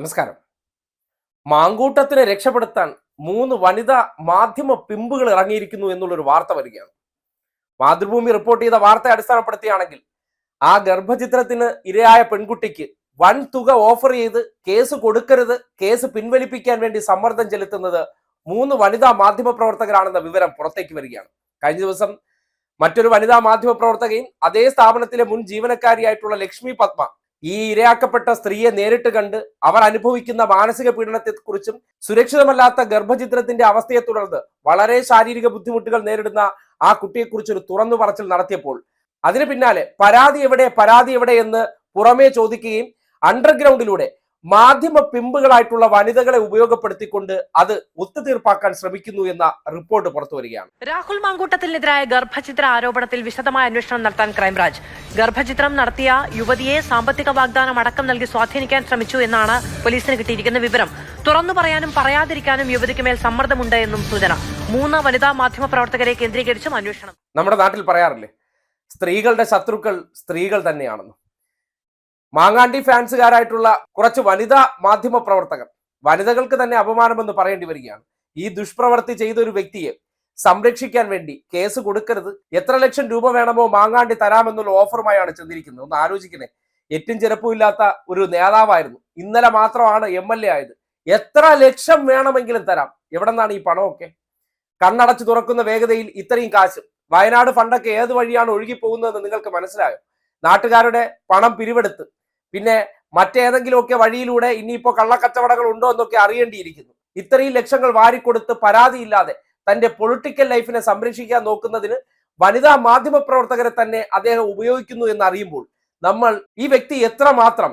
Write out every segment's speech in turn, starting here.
നമസ്കാരം. മാങ്കൂട്ടത്തിനെ രക്ഷപ്പെടുത്താൻ മൂന്ന് വനിതാ മാധ്യമ പിമ്പുകൾ ഇറങ്ങിയിരിക്കുന്നു എന്നുള്ളൊരു വാർത്ത വരികയാണ്. മാതൃഭൂമി റിപ്പോർട്ട് ചെയ്ത വാർത്തയെ അടിസ്ഥാനപ്പെടുത്തിയാണെങ്കിൽ ആ ഗർഭചിത്രത്തിന് ഇരയായ പെൺകുട്ടിക്ക് വൻ തുക ഓഫർ ചെയ്ത് കേസ് കൊടുക്കരുത് കേസ് പിൻവലിപ്പിക്കാൻ വേണ്ടി സമ്മർദ്ദം ചെലുത്തുന്നത് മൂന്ന് വനിതാ മാധ്യമ പ്രവർത്തകരാണെന്ന വിവരം പുറത്തേക്ക് വരികയാണ്. കഴിഞ്ഞ ദിവസം മറ്റൊരു വനിതാ മാധ്യമ പ്രവർത്തകയും അതേ സ്ഥാപനത്തിലെ മുൻ ജീവനക്കാരിയായിട്ടുള്ള ലക്ഷ്മി പത്മ ഈ ഇരയാക്കപ്പെട്ട സ്ത്രീയെ നേരിട്ട് കണ്ട് അവർ അനുഭവിക്കുന്ന മാനസിക പീഡനത്തെക്കുറിച്ചും സുരക്ഷിതമല്ലാത്ത ഗർഭചിത്രത്തിന്റെ അവസ്ഥയെ തുടർന്ന് വളരെ ശാരീരിക ബുദ്ധിമുട്ടുകൾ നേരിടുന്ന ആ കുട്ടിയെക്കുറിച്ച് ഒരു തുറന്നു പറച്ചിൽ നടത്തിയപ്പോൾ അതിന് പിന്നാലെ പരാതി എവിടെ പരാതി എവിടെ എന്ന് പുറമേ ചോദിക്കുകയും അണ്ടർഗ്രൗണ്ടിലൂടെ മാധ്യമ പിമ്പുകളായിട്ടുള്ള വനിതകളെ ഉപയോഗപ്പെടുത്തിക്കൊണ്ട് അത് ഒത്തുതീർപ്പാക്കാൻ ശ്രമിക്കുന്നു എന്ന റിപ്പോർട്ട് പുറത്തു വരികയാണ്. രാഹുൽ മാങ്കൂട്ടത്തിനെതിരായ ഗർഭചിത്ര ആരോപണത്തിൽ വിശദമായ അന്വേഷണം നടത്താൻ ക്രൈംബ്രാഞ്ച്. ഗർഭചിത്രം നടത്തിയ യുവതിയെ സാമ്പത്തിക വാഗ്ദാനം അടക്കം നൽകി സ്വാധീനിക്കാൻ ശ്രമിച്ചു എന്നാണ് പോലീസിന് കിട്ടിയിരിക്കുന്ന വിവരം. തുറന്നു പറയാനും പറയാതിരിക്കാനും യുവതിക്ക് മേൽ സമ്മർദ്ദമുണ്ട് എന്നും സൂചന. മൂന്ന് വനിതാ മാധ്യമ പ്രവർത്തകരെ കേന്ദ്രീകരിച്ചും അന്വേഷണം. നമ്മുടെ നാട്ടിൽ പറയാറില്ലേ? സ്ത്രീകളുടെ ശത്രുക്കൾ സ്ത്രീകൾ തന്നെയാണെന്ന്. മാങ്ങാണ്ടി ഫാൻസുകാരായിട്ടുള്ള കുറച്ച് വനിതാ മാധ്യമ പ്രവർത്തകർ. വനിതകൾക്ക് തന്നെ അപമാനമെന്ന് പറയേണ്ടി വരികയാണ്. ഈ ദുഷ്പ്രവർത്തി ചെയ്ത ഒരു വ്യക്തിയെ സംരക്ഷിക്കാൻ വേണ്ടി കേസ് കൊടുക്കരുത്. എത്ര ലക്ഷം രൂപ വേണമോ മാങ്ങാണ്ടി തരാമെന്നുള്ള ഓഫറുമായാണ് ചെന്നിരിക്കുന്നത്. ഒന്ന് ആലോചിക്കണേ. ഏറ്റവും ചെറുപ്പമില്ലാത്ത ഒരു നേതാവായിരുന്നു. ഇന്നലെ മാത്രമാണ് എം എൽ എ ആയത്. എത്ര ലക്ഷം വേണമെങ്കിലും തരാം. എവിടെ നിന്നാണ് ഈ പണമൊക്കെ? കണ്ണടച്ചു തുറക്കുന്ന വേഗതയിൽ ഇത്രയും കാശ്. വയനാട് ഫണ്ടൊക്കെ ഏത് വഴിയാണ് ഒഴുകി പോകുന്നതെന്ന് നിങ്ങൾക്ക് മനസ്സിലായോ? നാട്ടുകാരുടെ പണം പിരിവെടുത്ത് പിന്നെ മറ്റേതെങ്കിലുമൊക്കെ വഴിയിലൂടെ ഇനിയിപ്പോ കള്ളക്കച്ചവടങ്ങൾ ഉണ്ടോ എന്നൊക്കെ അറിയേണ്ടിയിരിക്കുന്നു. ഇത്രയും ലക്ഷങ്ങൾ വാരിക്കൊടുത്ത് പരാതിയില്ലാതെ തന്റെ പൊളിറ്റിക്കൽ ലൈഫിനെ സംരക്ഷിക്കാൻ നോക്കുന്നതിന് വനിതാ മാധ്യമ പ്രവർത്തകരെ തന്നെ അദ്ദേഹം ഉപയോഗിക്കുന്നു എന്ന് അറിയുമ്പോൾ നമ്മൾ ഈ വ്യക്തി എത്രമാത്രം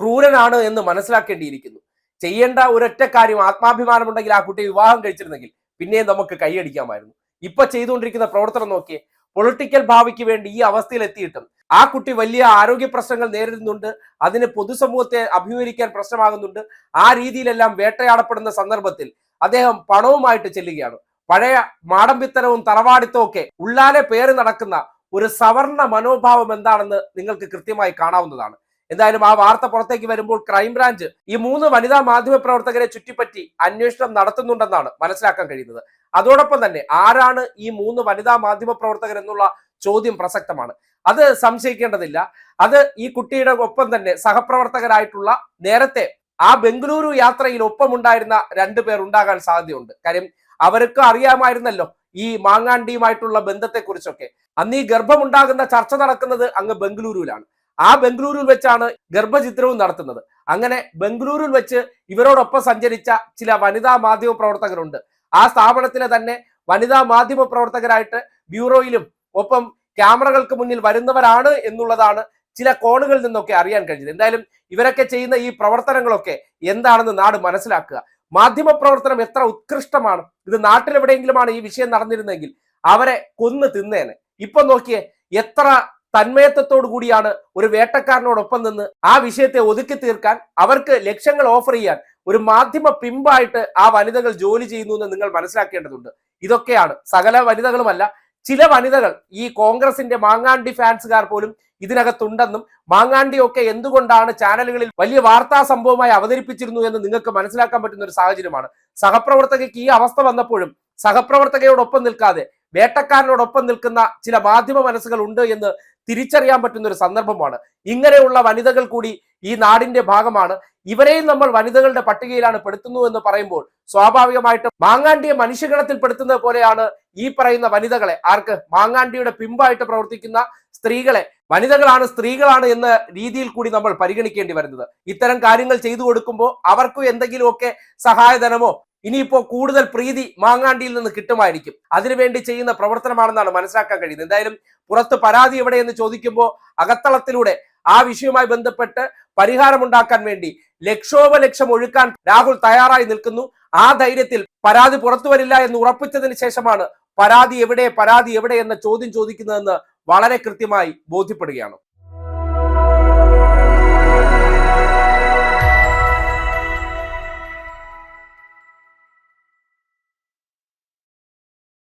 ക്രൂരനാണ് എന്ന് മനസ്സിലാക്കേണ്ടിയിരിക്കുന്നു. ചെയ്യേണ്ട ഒരൊറ്റ കാര്യം ആത്മാഭിമാനമുണ്ടെങ്കിൽ ആ കുട്ടിയെ വിവാഹം കഴിച്ചിരുന്നെങ്കിൽ പിന്നെയും നമുക്ക് കൈയടിക്കാമായിരുന്നു. ഇപ്പൊ ചെയ്തുകൊണ്ടിരിക്കുന്ന പ്രവർത്തനം നോക്കിയേ പൊളിറ്റിക്കൽ ഭാവിക്ക് വേണ്ടി ഈ അവസ്ഥയിൽ എത്തിയിട്ടും ആ കുട്ടി വലിയ ആരോഗ്യ പ്രശ്നങ്ങൾ നേരിടുന്നുണ്ട് അതിന് പൊതുസമൂഹത്തെ അഭിമുഖീകരിക്കാൻ പ്രശ്നമാകുന്നുണ്ട് ആ രീതിയിലെല്ലാം വേട്ടയാടപ്പെടുന്ന സന്ദർഭത്തിൽ അദ്ദേഹം പണവുമായിട്ട് ചെല്ലുകയാണ്. പഴയ മാടമ്പിത്തനവും തറവാടിത്തവും ഒക്കെ ഉള്ളാലെ പേര് നടക്കുന്ന ഒരു സവർണ മനോഭാവം എന്താണെന്ന് നിങ്ങൾക്ക് കൃത്യമായി കാണാവുന്നതാണ്. എന്തായാലും ആ വാർത്ത പുറത്തേക്ക് വരുമ്പോൾ ക്രൈംബ്രാഞ്ച് ഈ മൂന്ന് വനിതാ മാധ്യമ പ്രവർത്തകരെ ചുറ്റിപ്പറ്റി അന്വേഷണം നടത്തുന്നുണ്ടെന്നാണ് മനസ്സിലാക്കാൻ കഴിയുന്നത്. അതോടൊപ്പം തന്നെ ആരാണ് ഈ മൂന്ന് വനിതാ മാധ്യമ പ്രവർത്തകർ എന്നുള്ള ചോദ്യം പ്രസക്തമാണ്. അത് സംശയിക്കേണ്ടതില്ല. അത് ഈ കുട്ടിയുടെ ഒപ്പം തന്നെ സഹപ്രവർത്തകരായിട്ടുള്ള നേരത്തെ ആ ബംഗളൂരു യാത്രയിൽ ഒപ്പമുണ്ടായിരുന്ന രണ്ടു പേർ ഉണ്ടാകാൻ സാധ്യതയുണ്ട്. കാര്യം അവർക്ക് അറിയാമായിരുന്നല്ലോ ഈ മാങ്ങാണ്ടിയുമായിട്ടുള്ള ബന്ധത്തെക്കുറിച്ചൊക്കെ. അന്ന് ഈ ഗർഭമുണ്ടാകുന്ന ചർച്ച നടക്കുന്നത് അങ്ങ് ബംഗളൂരുവിലാണ്. ആ ബംഗളൂരുവിൽ വെച്ചാണ് ഗർഭചിത്രവും നടത്തുന്നത്. അങ്ങനെ ബംഗളൂരുവിൽ വെച്ച് ഇവരോടൊപ്പം സഞ്ചരിച്ച ചില വനിതാ മാധ്യമ പ്രവർത്തകരുണ്ട്. ആ സ്ഥാപനത്തിലെ തന്നെ വനിതാ മാധ്യമ പ്രവർത്തകരായിട്ട് ബ്യൂറോയിലും ഒപ്പം ക്യാമറകൾക്ക് മുന്നിൽ വരുന്നവരാണ് എന്നുള്ളതാണ് ചില കോണുകളിൽ നിന്നൊക്കെ അറിയാൻ കഴിഞ്ഞത്. എന്തായാലും ഇവരൊക്കെ ചെയ്യുന്ന ഈ പ്രവർത്തനങ്ങളൊക്കെ എന്താണെന്ന് നാട് മനസ്സിലാക്കുക. മാധ്യമ പ്രവർത്തനം എത്ര ഉത്കൃഷ്ടമാണ്. ഇത് നാട്ടിലെവിടെയെങ്കിലുമാണ് ഈ വിഷയം നടന്നിരുന്നെങ്കിൽ അവരെ കൊന്നു തിന്നേനെ. ഇപ്പൊ നോക്കിയേ എത്ര തന്മയത്വത്തോടു കൂടിയാണ് ഒരു വേട്ടക്കാരനോടൊപ്പം നിന്ന് ആ വിഷയത്തെ ഒതുക്കി തീർക്കാൻ അവർക്ക് ലക്ഷ്യങ്ങൾ ഓഫർ ചെയ്യാൻ ഒരു മാധ്യമ പിമ്പായിട്ട് ആ വനിതകൾ ജോലി ചെയ്യുന്നു എന്ന് നിങ്ങൾ മനസ്സിലാക്കേണ്ടതുണ്ട്. ഇതൊക്കെയാണ്. സകല വനിതകളുമല്ല ചില വനിതകൾ ഈ കോൺഗ്രസിന്റെ മാങ്ങാണ്ടി ഫാൻസുകാർ പോലും ഇതിനകത്തുണ്ടെന്നും മാങ്ങാണ്ടിയൊക്കെ എന്തുകൊണ്ടാണ് ചാനലുകളിൽ വലിയ വാർത്താ സംഭവമായി അവതരിപ്പിച്ചിരുന്നു എന്ന് നിങ്ങൾക്ക് മനസ്സിലാക്കാൻ പറ്റുന്ന ഒരു സാഹചര്യമാണ്. സഹപ്രവർത്തകയ്ക്ക് ഈ അവസ്ഥ വന്നപ്പോഴും സഹപ്രവർത്തകയോടൊപ്പം നിൽക്കാതെ വേട്ടക്കാരനോടൊപ്പം നിൽക്കുന്ന ചില മാധ്യമ മനസ്സുകൾ ഉണ്ട് എന്ന് തിരിച്ചറിയാൻ പറ്റുന്ന ഒരു സന്ദർഭമാണ്. ഇങ്ങനെയുള്ള വനിതകൾ കൂടി ഈ നാടിന്റെ ഭാഗമാണ്. ഇവരെയും നമ്മൾ വനിതകളുടെ പട്ടികയിലാണ് പെടുത്തുന്നു എന്ന് പറയുമ്പോൾ സ്വാഭാവികമായിട്ടും മാങ്ങാണ്ടിയെ മനുഷ്യഗണത്തിൽ പെടുത്തുന്നത് പോലെയാണ് ഈ പറയുന്ന വനിതകളെ. ആർക്ക്? മാങ്ങാണ്ടിയുടെ പിമ്പായിട്ട് പ്രവർത്തിക്കുന്ന സ്ത്രീകളെ. വനിതകളാണ് സ്ത്രീകളാണ് എന്ന രീതിയിൽ കൂടി നമ്മൾ പരിഗണിക്കേണ്ടി വരുന്നത്. ഇത്തരം കാര്യങ്ങൾ ചെയ്തു കൊടുക്കുമ്പോൾ അവർക്കും എന്തെങ്കിലുമൊക്കെ സഹായധനമോ ഇനിയിപ്പോ കൂടുതൽ പ്രീതി മാങ്ങാണ്ടിയിൽ നിന്ന് കിട്ടുമായിരിക്കും. അതിനുവേണ്ടി ചെയ്യുന്ന പ്രവർത്തനമാണെന്നാണ് മനസ്സിലാക്കാൻ കഴിയുന്നത്. എന്തായാലും പുറത്ത് പരാതി എവിടെയെന്ന് ചോദിക്കുമ്പോൾ അകത്തളത്തിലൂടെ ആ വിഷയവുമായി ബന്ധപ്പെട്ട് പരിഹാരമുണ്ടാക്കാൻ വേണ്ടി ലക്ഷോപലക്ഷം ഒഴുക്കാൻ രാഹുൽ തയ്യാറായി നിൽക്കുന്നു. ആ ധൈര്യത്തിൽ പരാതി പുറത്തു വരില്ല എന്ന് ഉറപ്പിച്ചതിന് ശേഷമാണ് പരാതി എവിടെ പരാതി എവിടെ എന്ന ചോദ്യം ചോദിക്കുന്നതെന്ന് വളരെ കൃത്യമായി ബോധ്യപ്പെടുകയാണ്.